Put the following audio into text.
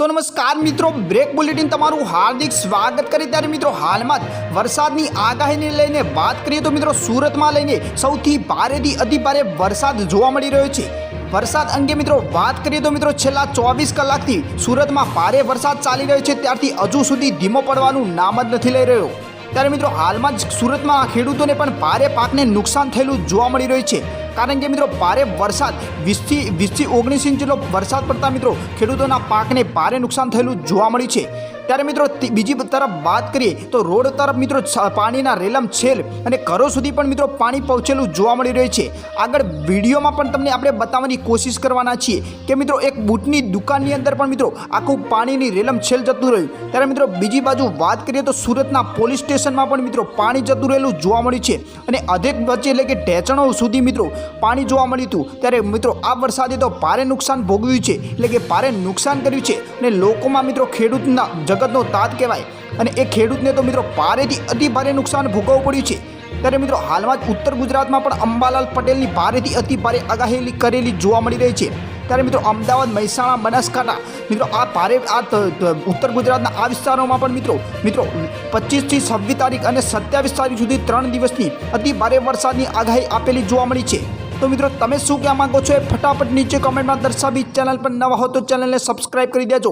તો નમસ્કાર મિત્રો, બ્રેક બુલેટિન તમારું હાર્દિક સ્વાગત કરી ત્યારે મિત્રો હાલમાં જ વરસાદની આગાહીને લઈને વાત કરીએ તો મિત્રો સુરતમાં લઈને સૌથી ભારેથી અતિ ભારે વરસાદ જોવા મળી રહ્યો છે. વરસાદ અંગે મિત્રો વાત કરીએ તો મિત્રો છેલ્લા ચોવીસ કલાકથી સુરતમાં ભારે વરસાદ ચાલી રહ્યો છે, ત્યારથી હજુ સુધી ધીમો પડવાનું નામ જ નથી લઈ રહ્યો. ત્યારે મિત્રો હાલમાં જ સુરતમાં ખેડૂતોને પણ ભારે પાકને નુકસાન થયેલું જોવા મળી રહ્યું છે. કારણ કે મિત્રો ભારે વરસાદ, વીસથી વીસથી ઓગણીસ ઇંચ જેટલો વરસાદ પડતા મિત્રો ખેડૂતોના પાકને ભારે નુકસાન થયેલું જોવા મળ્યું છે. ત્યારે મિત્રો બીજી તરફ વાત કરીએ તો રોડ તરફ મિત્રો પાણીના રેલમ છેલ અને ઘરો સુધી પણ મિત્રો પાણી પહોંચેલું જોવા મળી રહ્યું છે. આગળ વિડીયોમાં પણ તમને આપણે બતાવવાની કોશિશ કરવાના છીએ કે મિત્રો એક બૂટની દુકાનની અંદર પણ મિત્રો આખું પાણીની રેલમ છેલ જતું રહ્યું. ત્યારે મિત્રો બીજી બાજુ વાત કરીએ તો સુરતના પોલીસ સ્ટેશનમાં પણ મિત્રો પાણી જતું રહેલું જોવા મળ્યું છે. અને અધેક વચ્ચે એટલે કે ઢેચણો સુધી મિત્રો પાણી જોવા મળ્યું હતું. ત્યારે મિત્રો આ વરસાદે તો ભારે નુકસાન ભોગવ્યું છે. એટલે કે ભારે નુકસાન કર્યું છે. અને લોકોમાં મિત્રો ખેડૂતના જગતનો તાત કહેવાય. અને એ ખેડૂતને તો મિત્રો ભારેથી અતિ ભારે નુકસાન ભોગવવું પડ્યું છે. ત્યારે મિત્રો હાલમાં જ ઉત્તર ગુજરાતમાં પણ અંબાલાલ પટેલની ભારેથી અતિ ભારે આગાહી કરેલી જોવા મળી રહી છે. ત્યારે મિત્રો અમદાવાદ, મહેસાણા, બનાસકાંઠા, મિત્રો આ ભારે આ ઉત્તર ગુજરાતના આ વિસ્તારોમાં પણ મિત્રો મિત્રો પચીસથી છવ્વીસ તારીખ અને સત્યાવીસ તારીખ સુધી ત્રણ દિવસની અતિ ભારે વરસાદની આગાહી આપેલી જોવા મળી છે. તો મિત્રો તમે શું કહેવા માંગો છો એ ફટાફટ નીચે કમેન્ટમાં દર્શાવી ચેનલ પર નવા હો તો ચેનલને સબસ્ક્રાઇબ કરી દેજો.